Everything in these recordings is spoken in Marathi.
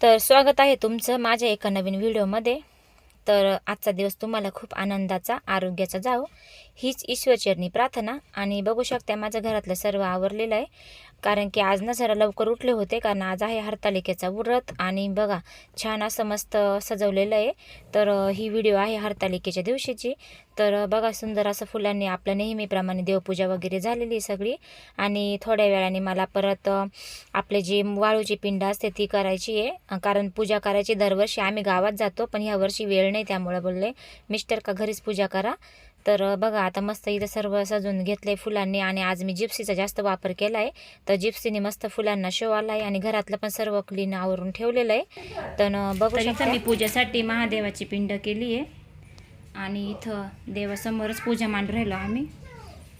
तर स्वागत आहे तुमचं माझ्या एका नवीन व्हिडिओमध्ये. तर आजचा दिवस तुम्हाला खूप आनंदाचा आरोग्याचा जाओ हीच ईश्वरचरणी प्रार्थना. आणि बघू शकता माझ्या घरातलं सर्व आवरलेलं आहे. कारण की आज ना जरा लवकर उठले होते कारण आज आहे हरतालिकेचा व्रत आणि बघा छान असं मस्त सजवलेलं आहे. तर ही व्हिडिओ आहे हरतालिकेच्या दिवशीची. तर बघा सुंदर असं फुलांनी आपल्या नेहमीप्रमाणे देवपूजा वगैरे झालेली आहे सगळी. आणि थोड्या वेळाने मला परत आपले जी वाळूची पिंड असते ती करायची आहे. कारण पूजा करायची दरवर्षी आम्ही गावात जातो पण ह्यावर्षी वेळ नाही त्यामुळे बोलले. मिस्टर का घरीच पूजा करा. तर बघा आता मस्त इथं सर्व सजवून घेतलंय फुलांनी आणि आज मी जिप्सीचा जास्त वापर केला आहे तर जिप्सीने मस्त फुलांना शो आला आहे आणि घरातलं पण सर्व क्लीन आवरून ठेवलेलं आहे. तर बघू शकता. मी पूजेसाठी महादेवाची पिंड केली आहे आणि इथं देवासमोरच पूजा मांडून राहिलो आम्ही.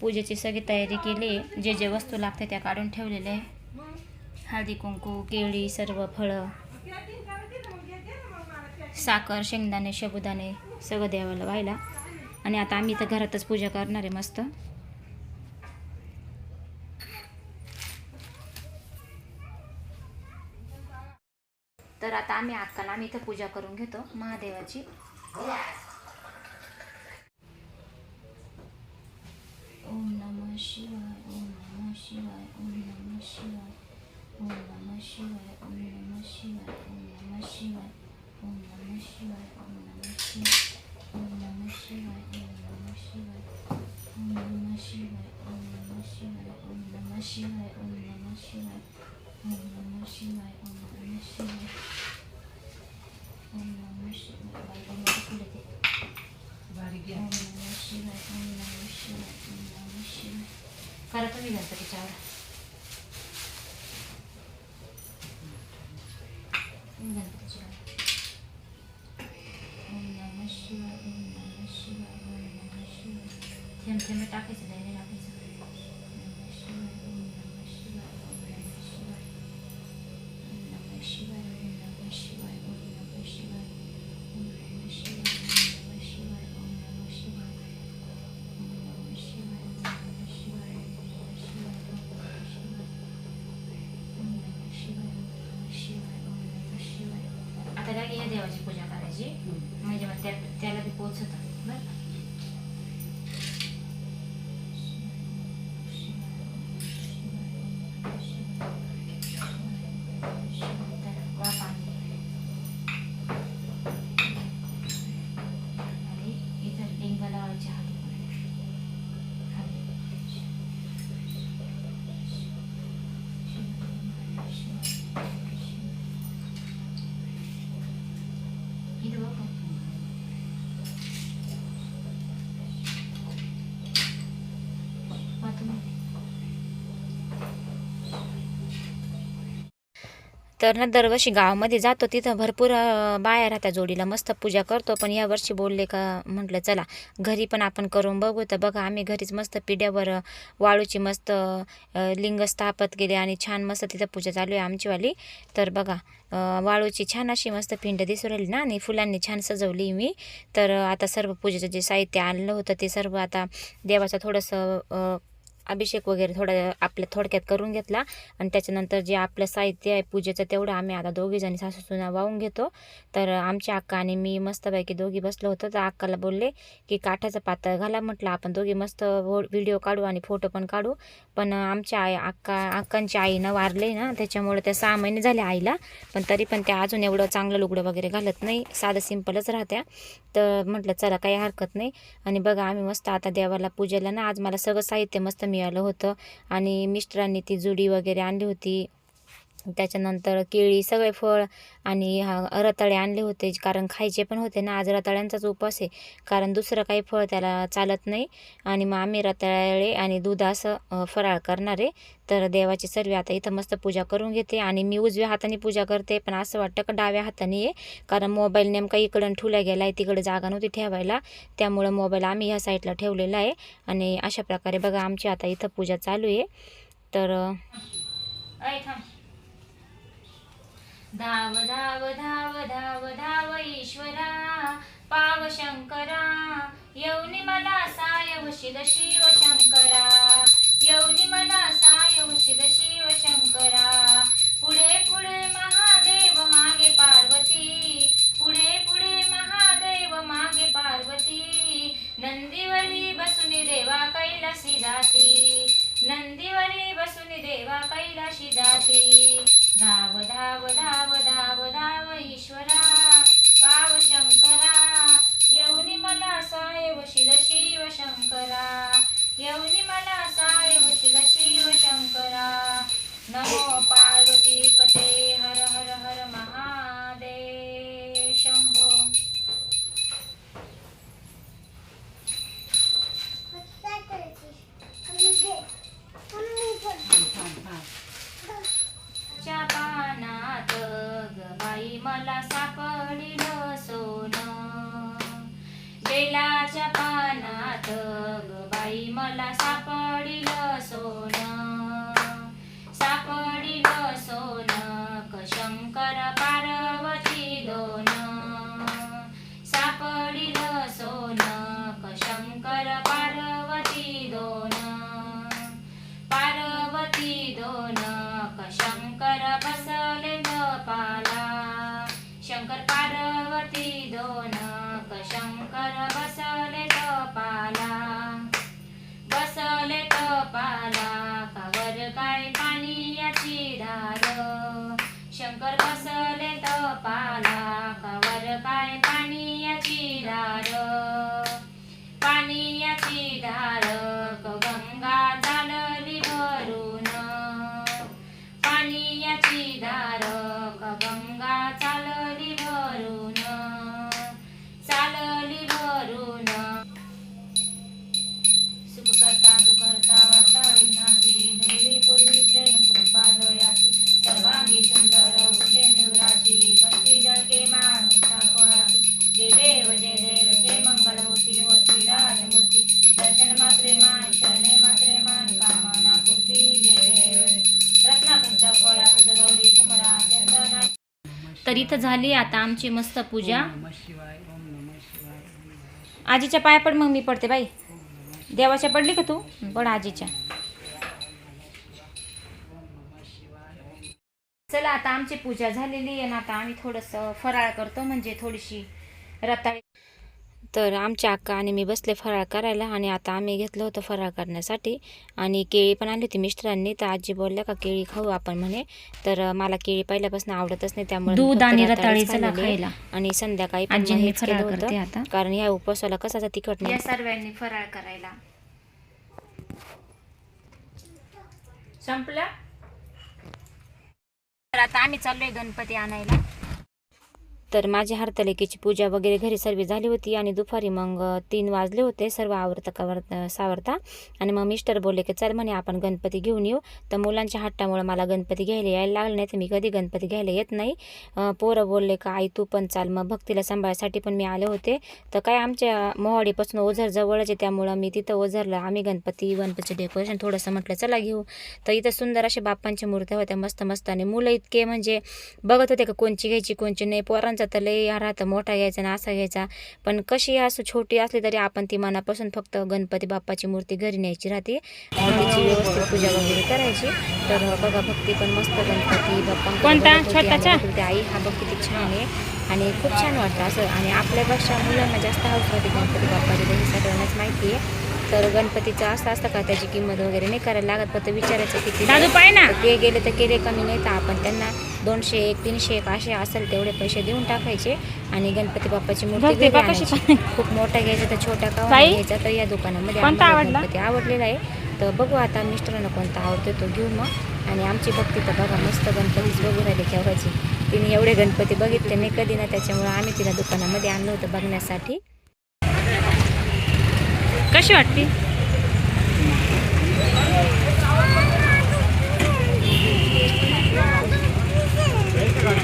पूजेची सगळी तयारी केली आहे जे जे वस्तू लागते त्या काढून ठेवलेल्या आहे. हळदी कुंकू केळी सर्व फळं साखर शेंगदाणे शबुदाणे सगळं देवाला व्हायला. आणि आता आम्ही इथं घरातच पूजा करणार आहे मस्त. तर आता आम्ही अक्काला आम्ही इथं पूजा करून घेतो महादेवाची. ओम नमः शिवाय ओम नमः शिवाय ओम नमः शिवाय ओम नम शिवाय. Cara tu mungkin tak kecara. Mungkin. देवाची पूजा करायची म्हणजे मग त्या त्याला ते पोचत. बरं तर ना दरवर्षी गावामध्ये जातो तिथं भरपूर बाया राहत्या जोडीला मस्त पूजा करतो. पण यावर्षी बोलले का म्हटलं चला घरी पण आपण करून बघू. तर बघा आम्ही घरीच मस्त पिढ्यावर वाळूची मस्त लिंग स्थापत केले आणि छान मस्त तिथं पूजा चालू आहे आमचीवाली. तर बघा वाळूची छान अशी मस्त पिंड दिसू राहिली ना आणि फुलांनी छान सजवली मी. तर आता सर्व पूजेचं जे साहित्य आणलं होतं ते सर्व आता देवाचं थोडंसं अभिषेक वगैरे थोडा आपल्या थोडक्यात करून घेतला. आणि त्याच्यानंतर जे आपलं साहित्य आहे पूजेचं तेवढं आम्ही आता दोघीजणी सासूसुना वाहून घेतो. तर आमच्या अक्का आणि मी मस्तपैकी दोघी बसलो होतो. तर अक्काला बोलले की काठाचं पातळ घाला म्हटलं. आपण दोघी मस्त व्हिडिओ काढू आणि फोटो पण काढू. पण आमच्या आई अक्का अक्कांची आईनं वारले ना त्याच्यामुळे त्या सहा महिने झाले आईला. पण तरी पण त्या अजून एवढं चांगलं लुगडं वगैरे घालत नाही. साधं सिंपलच राहत्या. तर म्हटलं चला काही हरकत नाही. आणि बघा आम्ही मस्त आता देवाला पूजेला ना आज मला सगळं साहित्य मस्त मी मिळालं होतं. आणि मिस्टरांनी ती जुडी वगैरे आणली होती. त्याच्यानंतर केळी सगळे फळ आणि हा रताळे आणले होते. कारण खायचे पण होते ना. आज रताळ्यांचाच उपवास आहे. कारण दुसरं काही फळ त्याला चालत नाही. आणि मग आम्ही रताळे आणि दूध असं फराळ करणार आहे. तर देवाची सर्व आता इथं मस्त पूजा करून घेते. आणि मी उजव्या हाताने पूजा करते. पण असं वाटतं का डाव्या हाताने आहे. कारण मोबाईल नेमका इकडं ठेवला गेला आहे तिकडे जागा नव्हती ठेवायला. त्यामुळं मोबाईल आम्ही ह्या साईडला ठेवलेला आहे. आणि अशा प्रकारे बघा आमची आता इथं पूजा चालू आहे. तर धाव धाव धाव धाव धाव ईश्वरा पाव शंकरा येऊनी मला साय वशील शिव शंकरा येऊनी मला साय वशील शिव शंकरा. पुढे पुढे महादेव मागे पार्वती मला सापडिल सोनं. बेलाच्या पानात ग बाई मला सापडिल सोनं. सापडिल सोनं क शंकर पार्वती दोन. सापडिल सोनं क शंकर शंकर बसले तपाला तर इथं झाली आता आमची मस्त पूजा. आजीच्या पाया पड मग मी पडते बाई. देवाच्या पडली का तू? पड आजीच्या. चला आता आमची पूजा झालेली आहे ना आता आम्ही थोडंसं फराळ करतो म्हणजे थोडीशी रताळी. तर आमच्या अक्का आणि मी बसले फराळ करायला आणि आता आम्ही घेतलं होतं फराळ करण्यासाठी. आणि केळी पण आणली होती मिस्टरांनी तर आजी बोलल्या का केळी खाऊ आपण म्हणे. तर मला केळी पहिल्यापासून आवडतच नाही त्यामुळे दूध आणि. खायला. आणि संध्याकाळी फराळ होतं. कारण ह्या उपवासाला कसाचा तिखट नाही. या सर्वांनी फराळ करायला. संपलं? तर आता आम्ही चाललोय गणपती आणायला. तर माझी हरतलेकीची पूजा वगैरे घरी सर्व झाली होती आणि दुपारी मग तीन वाजले होते सर्व आवरता कवर सावरता. आणि मग मिस्टर बोलले की चल म्हणे आपण गणपती घेऊन येऊ. तर मुलांच्या हट्टामुळे मला गणपती घ्यायला यायला लागलं नाही तर मी कधी गणपती घ्यायला येत नाही. पोरं बोलले का आई तू पण चाल. मग भक्तीला सांभाळायसाठी पण मी आले होते. तर काय आमच्या मोहाडीपासून ओझर जवळच आहे. त्यामुळं मी तिथं ओझरला. आम्ही गणपती गणपतीचं डेकोरेशन थोडंसं म्हटलं चला घेऊ. तर इथं सुंदर अशा बाप्पांच्या मूर्त्या होत्या मस्त मस्त आणि मुलं इतके म्हणजे बघत होते का कोणची घ्यायची कोणची नाही. पोरांचं तर लय हा राहतं मोठा घ्यायचा ना असा घ्यायचा. पण कशी असं छोटी असली तरी आपण ती मनापासून फक्त गणपती बाप्पाची मूर्ती घरी न्यायची राहते. मूर्तीची व्यवस्थित पूजा वगैरे करायची. तर बघा भक्ती पण मस्त गणपती बाप्पा कोणता? छोटाचा? आई हा बघ किती छान आहे. आणि खूप छान वाटतं असं. आणि आपल्यापेक्षा मुलांना जास्त हौस होते गणपती बाप्पाची हे सगळ्यांनाच माहिती आहे. तर गणपतीचं असं असतं का? त्याची किंमत वगैरे नाही करायला लागत फक्त विचारायचं किती दादू पाय ना. ते गेले तर केले कमी नाही तर आपण त्यांना दोनशे एक तीनशे एक असे असेल तेवढे पैसे देऊन टाकायचे आणि गणपती बाप्पाची मूर्ती. खूप मोठा घ्यायचा तर छोटा का घ्यायचा तर या दुकानामध्ये? गणपती आवडलेला आहे. तर बघू आता मिस्टरांना कोणता आवडतो तो घेऊ मग. आणि आमची भक्ती तर बघा मस्त गणपतीच बघू राहिली केव्हाची. तिने एवढे गणपती बघितले नाही कधी ना त्याच्यामुळे आम्ही तिला दुकानामध्ये आणलं होतं बघण्यासाठी. कशी वाटते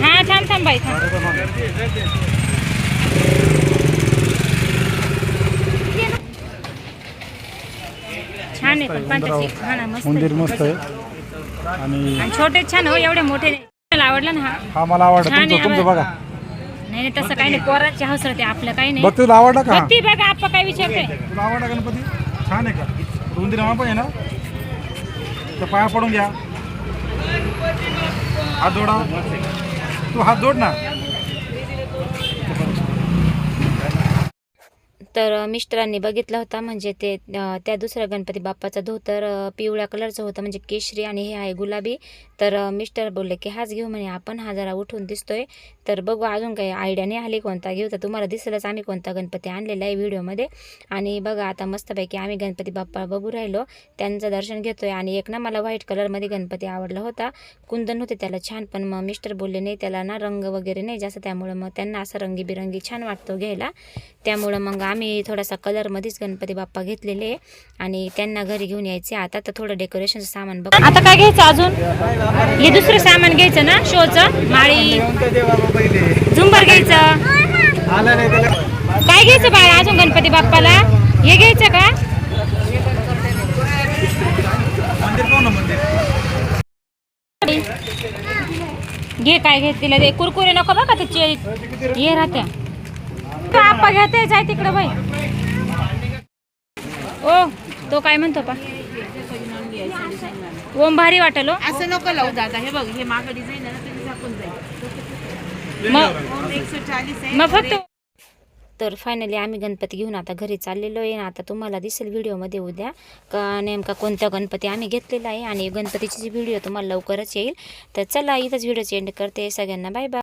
हा थांब थांब बाई छान आहे पण पांढऱ्याची हा ना मस्त मंदिर. मस्त आहे. आणि आणि छोटे छान हो एवढे मोठे नाही. मला आवडला ना हा. हा मला छान आहे, तुमचं तुमचं बघा. नाही तसं काही नाही. पोरांची हौस राहते आपलं काही नाही. तुला आवडला का? भक्ती बघा आपण काय विचारते तुला आवडला गणपती? छान आहे का? रुंदी नामा पण आहे ना? तर पाया पडून घ्या. हात जोडा. तू हात जोड ना. तर मिस्टरांनी बघितला होता म्हणजे ते त्या दुसऱ्या गणपती बाप्पाचा धोतर पिवळ्या कलरचं होतं म्हणजे केशरी आणि हे आहे गुलाबी. तर मिस्टर बोलले की हाच घेऊ म्हणे आपण हा जरा उठून दिसतोय. तर बघू अजून काही आयडिया नाही आली कोणता घेऊ. तर तुम्हाला दिसेलच आम्ही कोणता गणपती आणलेला आहे व्हिडिओमध्ये. आणि बघा आता मस्तपैकी आम्ही गणपती बाप्पा बघू राहिलो. त्यांचं दर्शन घेतोय आणि एक ना मला व्हाईट कलरमध्ये गणपती आवडला होता. कुंदन होते त्याला छान पण मग मिस्टर बोलले नाही त्याला ना रंग वगैरे नाही जास्त त्यामुळं मग त्यांना असं रंगीबिरंगी छान वाटतो घ्यायला. त्यामुळं मग आम्ही थोडासा कलरमध्येच गणपती बाप्पा घेतलेले आहे. आणि त्यांना घरी घेऊन यायचे. आता तर थोडं डेकोरेशनचं सामान बघ. आता काय घ्यायचं अजून? हे दुसरं सामान घ्यायचं ना शोचं? माळी. झुंबर घ्यायचं. काय घ्यायचं बाळा अजून गणपती बाप्पाला? हे घ्यायचं का? घे काय घे तिला दे. कुरकुरे नको बघा त्याची हे राहत्या. तो आप्पा घ्यायचं जाय तिकडं बाई. ओ तो काय म्हणतो पा? ओम भारी वाटलो असं नको लावू दादा. हे बघ हे मागं डिझाईन आहे ना ते झाकून जाईल मग एकशे चाळीस आहे मग फक्त तर फायनली आम्ही गणपती घेऊन आता घरी चाललेलो आहे. आता तुम्हाला दिसेल व्हिडिओमध्ये उद्या का नेमका कोणता गणपती आम्ही घेतलेला आहे आणि गणपतीची जी व्हिडिओ तुम्हाला लवकरच येईल. तर चला इथंच व्हिडिओची एंड करते. सगळ्यांना बाय बाय